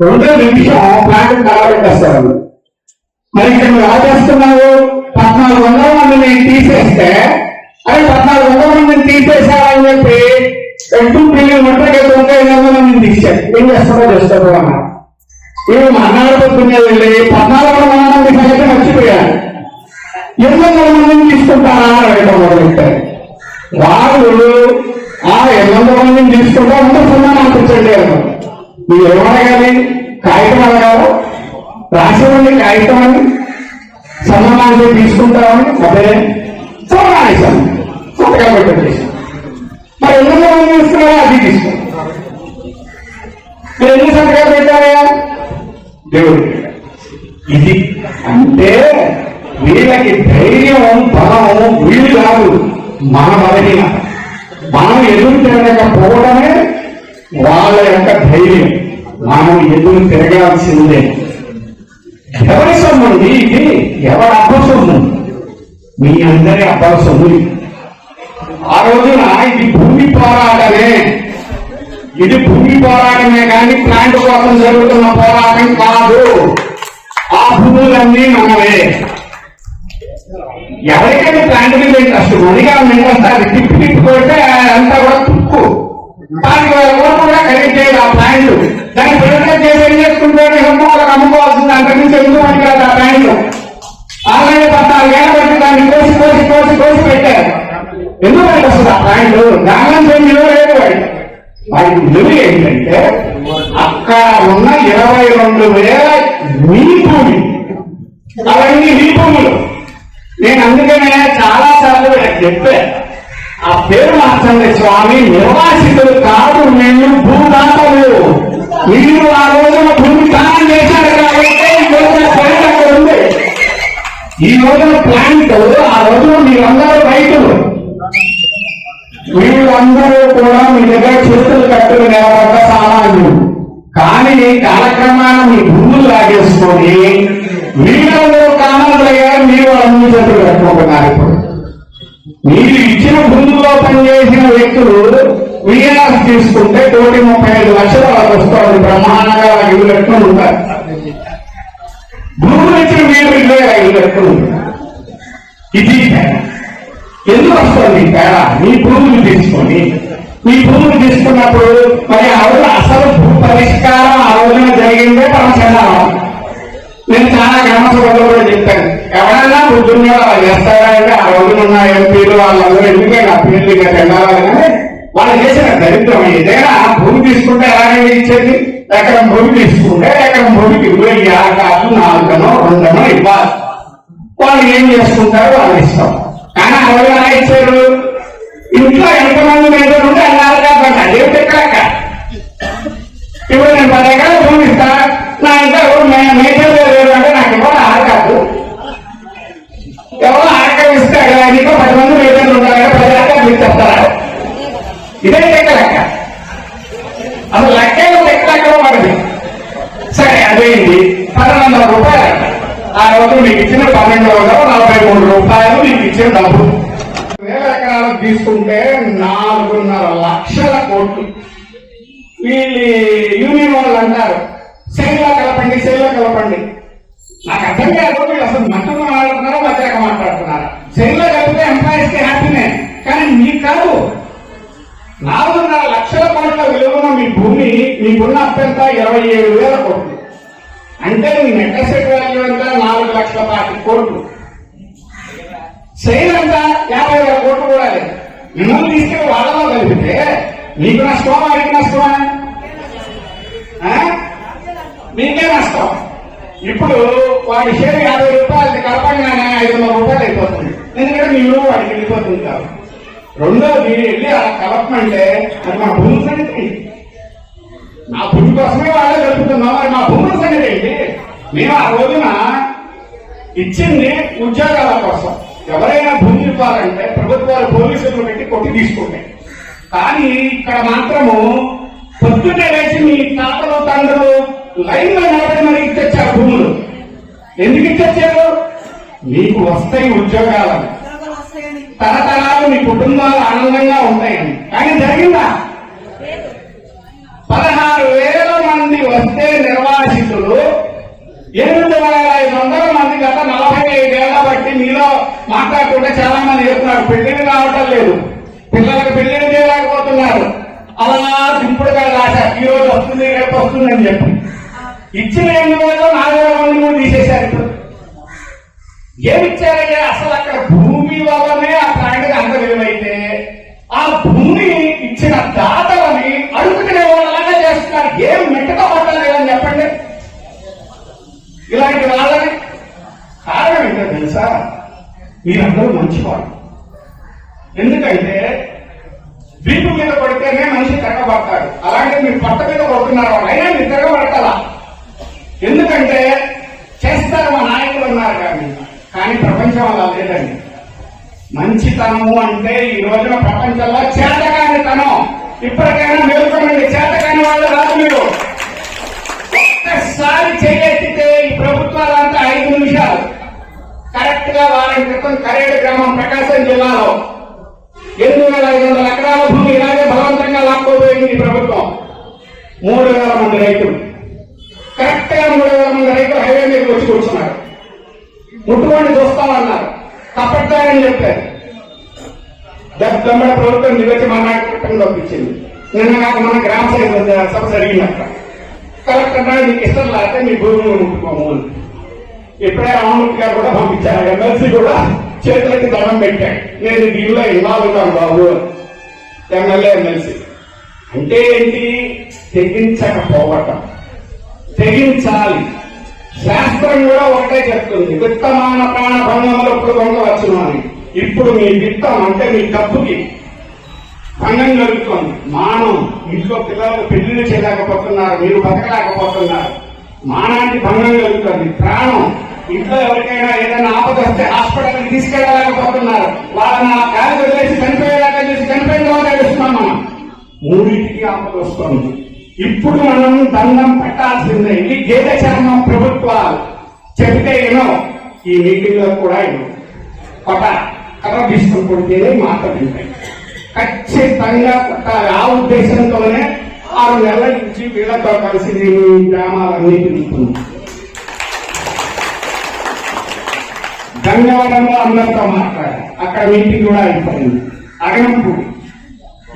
రెండో నిమిషం ప్లాంట్ కలబెట్టేస్తారు మరి ఇక్కడ నువ్వు ఎలా చేస్తున్నావు? పద్నాలుగు వందల మందిని తీసేస్తే అదే పద్నాలుగు వందల మందిని తీసేసారని చెప్పి టూ బిలియన్ ఒంటరిగా తొంభై ఐదు వందల మందిని తీసారు ఏం చేస్తారో చేస్తారు అన్న ఇవి మన్నాడు పొద్దున్నే వెళ్ళి పద్నాలుగు వందల మంది సంగతి మర్చిపోయారు. ఎనిమిది వందల మందిని తీసుకుంటారా? అని అడగడం మొదలెట్టారు వాళ్ళు ఆ ఎనిమిది వందల మందిని తీసుకుంటా ఉంటే సున్నా అనిపించండి అన్నారు మీరు ఏమడగాలి కాగితం అడగాలి? రాసేవాడిని కాగితం అని సన్మానాన్ని తీసుకుంటామని? అదే సన్మానిస్తాం సంతకాలు పెట్టేసి మరి ఎన్ని మంది తీసుకున్నారో అది తీసుకున్నాం. మీరు ఎన్ని సంతకాలు పెట్టారా దేవుడు ఇది అంటే వీళ్ళకి ధైర్యం బలము వీళ్ళు కాదు. మన బలహీన. మనం ఎదురు తిరగకపోవడమే వాళ్ళ యొక్క ధైర్యం. మనం ఎదురు తిరగాల్సిందే ఎవరి సొమ్ము అండి ఇది? ఎవరి అబ్బ సొమ్ము మీ అందరి అబ్బ సొమ్ము ఆ రోజున ఇది భూమి పోరాటమే. ఇది భూమి పోరాటమే కానీ ప్లాంట్ కోసం జరుగుతున్న పోరాటం కాదు. ఆ భూములన్నీ మనమే ఎవరికైనా ప్లాంట్ మీద ఇంట్రెస్ట్ మనిగా ఇంట్రెస్ట్ అది తిప్పి తిప్పి కొడితే అంతా కూడా తుక్కు. దానికి కూడా ఆ ప్లాంట్ దాన్ని ప్రయోజనం చేసి ఏం చేసుకుంటే అమ్ముకోవాలి అమ్ముకోవాల్సింది నుంచి ఎందుకు అని ఆ ప్లాంట్ ఆల్రెడీ పద్నాలుగు ఏళ్ళ దాన్ని కోసి కోసి కోసి కోసి పెట్టారు. ఎందుకు వస్తుంది ఆ ప్లాంట్ దాని విలువ లేదు వాడి వాడికి విలువ ఏంటంటే అక్కడ ఉన్న ఇరవై రెండు వేల మీ భూమి అవన్నీ మీ భూములు. నేను అందుకనే చాలా సార్లు చెప్పాను. ఆ పేరు మార్చండి స్వామి. నిర్వాసితులు కాదు మేము భూదాతలు. మీరు ఆ రోజున భూమి దానం చేశారు కాబట్టి ఈ రోజున ప్లాంట్ అక్కడ ఉంది. ఈ రోజున ప్లాంట్ ఆ రోజున మీరందరూ రైతులు. వీళ్ళందరూ కూడా మీ దగ్గర చేతులు కట్టులు నిలబడ్డ సామాన్యులు. కానీ కాలక్రమాన మీ భూములు లాగేసుకొని వీళ్ళందరూ కామాలయ్యారు మీరు అన్ని చేతులు కట్టుకుంటున్నారు ఇప్పుడు. మీరు ఇచ్చిన భూముల్లో పనిచేసిన వ్యక్తులు విఆర్ఎస్ తీసుకుంటే కోటి ముప్పై ఐదు లక్షల వాళ్ళకి వస్తుంది బ్రహ్మాండంగా ఐదు ఇల్లు కట్టుకుని ఉంటారు. భూములు ఇచ్చిన వీళ్ళు ఇల్లే ఇల్లు కట్టుకుని ఇది ఎందుకు వస్తుంది తేడా? మీ భూములు తీసుకొని మీ భూములు తీసుకున్నప్పుడు మరి ఆ రోజు అసలు భూ పరిష్కారం ఆ రోజున జరిగిందే పరమచండాలం నేను చాలా గ్రామసభలో కూడా చెప్పాను. ఎవరైనా పొద్దున్న అలా చేస్తారా అంటే ఆ రోజున ఉన్న ఎంపీలు వాళ్ళందరూ ఎందుకే నా పేర్లు కానీ వాళ్ళు చేసిన దరిద్రం ఏదైనా భూమి తీసుకుంటే ఎలాగైనా ఇచ్చేది ఎకరం భూమి తీసుకుంటే ఎకరం భూమికి ఇరవై ఆరు కాదు నాలుగనో రెండనో ఇవ్వాలి. వాళ్ళు ఏం చేసుకుంటారో వాళ్ళు ఇష్టం. కానీ ఆ రోజు ఎలా ఇచ్చారు? ఇంట్లో ఎంతమంది మీద ఉంటే అన్నారు కాబట్టి అదే పెట్టాక ఎకరాలకు మీకు ఇచ్చిన పన్నెండు వందల నలభై మూడు రూపాయలు మీకు ఇచ్చిన డబ్బు. వేల ఎకరాలకు తీసుకుంటే నాలుగున్నర లక్షల కోట్లు. వీళ్ళు యూనియన్ వాళ్ళు అంటారు శైలిలో కలపండి శైలిలో కలపండి. నాకు అర్థం కాదు వీళ్ళు అసలు మతంలో మాట్లాడుతున్నారా వ్యతిరేక మాట్లాడుతున్నారా? శైలిలో కలిపితే ఎంప్లాయీస్కి హ్యాపీనే కానీ మీకు కాదు. నాలుగున్నర లక్షల కోట్ల విలువన మీ భూమి మీకున్న అత్యంత ఇరవై ఏడు వేల కోట్లు. అంటే మీ నెట్ అసెట్ నాలుగు లక్షల పాతి కోట్లు. శైలి యాభై వేల కోట్లు కూడా లేదు. మిమ్మల్ని తీసుకెళ్ళి వాళ్ళలో కలిపితే నీకు నష్టమా వాడికి నష్టమా? ఆ? మీకే నష్టం. ఇప్పుడు వాడి షేర్ యాభై రూపాయలు కలపంగానే ఐదు వందల రూపాయలు అయిపోతుంది. ఎందుకంటే మీ విలువ వాడికి వెళ్ళిపోతుంది కాబట్టి రెండోది వెళ్ళి అలా కలపమంటే అది మా భూమి సంగతి. నా భూమి కోసమే వాళ్ళే కలుపుతున్నాం. మరి మా భూముల సంగతి ఏంటి? మేము ఆ రోజున ఇచ్చింది ఉద్యోగాల కోసం. ఎవరైనా భూమి ఇవ్వాలంటే ప్రభుత్వాలు పోలీసులు పెట్టి కొట్టి తీసుకుంటాయి కానీ ఇక్కడ మాత్రము పొద్దున్నే లేచి మీ తాతలు తండ్రులు లైన్లో నిలబడి మరి ఇచ్చారు భూములు. ఎందుకు ఇచ్చారు మీకు వస్తాయి ఉద్యోగాలని. తరతరాలు మీ కుటుంబాలు ఆనందంగా ఉంటాయని. కానీ జరిగిందా? పదహారు వేల మంది వస్తే నిర్వాసితులు ఎనిమిది వేల ఐదు వందల మంది గత నలభై ఐదేళ్ళ బట్టి మీలో మాట్లాడుకుంటే చాలా మంది చెప్తున్నారు పెళ్ళిని కావటం లేదు. పిల్లలకు పెళ్ళిని చేయలేకపోతున్నారు. అలా సింపుల్గా రాశారు ఈ రోజు వస్తుంది రేపు వస్తుంది అని చెప్పి. ఇచ్చిన ఎనిమిది వేల నాలుగు వేల మంది కూడా తీసేశారు ఇప్పుడు. ఏమిచ్చారయ్యా అసలు అక్కడ భూమి వల్లనే ఆ ప్రాంతం అంత విలువైతే ఆ మంచివాడు ఎందుకంటే వీపు మీద పడితేనే మనిషి తిరగబడతాడు అలాగే మీరు పట్ట మీద కొడుతున్నారు అయినా మీరు తిరగబడతారా ఎందుకంటే చేస్తారు మా నాయకులు ఉన్నారు కానీ కానీ ప్రపంచం అలా లేదండి. మంచితనము అంటే ఈ రోజున ప్రపంచంలో చేతకానితనం. ఇప్పటికైనా మేల్కొనండి చేతకాని వాళ్ళు రాదు మీరు. కరెక్ట్గా వారం క్రితం కరేడు గ్రామం ప్రకాశం జిల్లాలో ఎనిమిది వేల ఐదు వందల ఎకరాల భూమి ఇలాగే బలవంతంగా లాక్కోబోయింది ప్రభుత్వం. మూడు వేల మంది రైతులు. కరెక్ట్గా మూడు వేల మంది రైతులు హైవే మీదకి వచ్చి కూర్చున్నారు. ముట్టుకొని చూస్తామన్నారు తప్పట్లేదని చెప్పారు. దమ్మడ ప్రభుత్వం నిలిచి మా నాయకులు పంపించింది నిన్న కాక మన గ్రామ సభ సభ జరిగినట్ట కలెక్టర్ గారు మీకు ఇష్టం లేకపోతే మీ భూమిని ముట్టుకోము అని. ఇప్పుడే రామమూర్తి గారు కూడా పంపించారు ఎమ్మెల్సీ కూడా చేతులకి దండం పెట్టాడు నేను దీనిలో ఇన్వాల్వ్ ఉన్నాను బాబు ఎమ్మెల్యే ఎమ్మెల్సీ. అంటే ఏంటి? తెగించకపోవటం. తెగించాలి. శాస్త్రం కూడా ఒకటే చెప్తుంది. విత్తమాన ప్రాణ భంగంలో ఇప్పుడు పొందవచ్చును అని. ఇప్పుడు మీ విత్తం అంటే మీ కప్పుకి భంగం కలుగుతోంది. మానం. ఇంట్లో పిల్లలు పెళ్ళిళ్ళు చేయలేకపోతున్నారు. మీరు బతకలేకపోతున్నారు. మానానికి భంగం కలుగుతుంది. ప్రాణం. ఇంట్లో ఎవరికైనా ఏదైనా ఆపద వస్తే హాస్పిటల్కి తీసుకెళ్ళలేకపోతున్నారు. వాళ్ళని ఆ గాలి వదిలేసి చనిపోయేలాగా చేసి చనిపోయిన తర్వాత వేస్తున్నాం మనం. మూడింటికి ఆపద వస్తుంది. ఇప్పుడు మనం దండం పెట్టాల్సిందే. ఇది గేదె చర్మం ప్రభుత్వాలు చెబితే ఏమో ఈ మీటింగ్లో కూడా ఏమో. ఒక కర్ర తీసుకుని కొడితేనే మాట వింటాయి. ఖచ్చితంగా కొట్టాలి. ఆ ఉద్దేశంతోనే ఆరు నెలల నుంచి వీళ్ళతో కలిసి నేను గ్రామాలన్నీ తిరుగుతున్నాను గంగవరంలో అందరితో మాట్లాడారు. అక్కడ మీటింగ్ కూడా అయిపోయింది. అగనంపూడి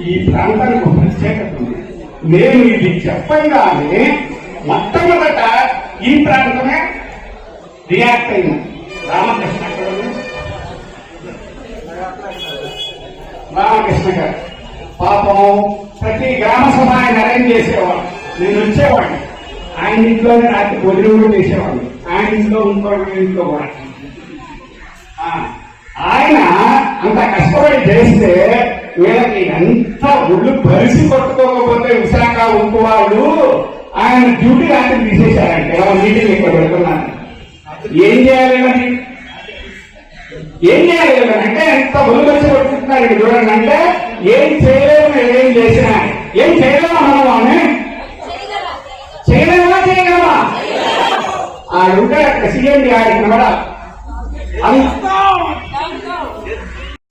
ఈ ప్రాంతానికి ఒక ప్రత్యేకత ఉంది. నేను ఇది చెప్పగానే మొట్టమొదట ఈ ప్రాంతమే రియాక్ట్ అయింది. రామకృష్ణ గారు. రామకృష్ణ గారు. పాపం ప్రతి గ్రామ సభ ఆయన అరేంజ్ చేసేవాడు నేను వచ్చేవాడిని. ఆయన ఇంట్లోనే రాత్రి భోజనం చేసేవాడిని. ఆయన ఇంట్లో ఇంకో ఇంట్లో కూడా. ఆయన అంత కష్టపడి చేస్తే వీళ్ళకి ఎంత ఒళ్ళు పరిచి కొట్టుకోకపోతే విశాఖ ఉప్పు వాళ్ళు ఆయన డ్యూటీ రాత్రి తీసేశారంటే ఇలా నీటిని ఇక్కడ పెడుతున్నాను. ఏం చేయాలి ఏం చేయాలి అంటే ఎంత ఒళ్ళు పరిచి కొట్టుకుంటున్నారు ఇక్కడ చూడండి. అంటే ఏం చేయలేము మేము ఏం చేసినా. ఏం చేయలేమా మనం చేయలేమా చేయగలమా ఆడుంటే అక్కడ సీఎం ఆడిన కూడా అంత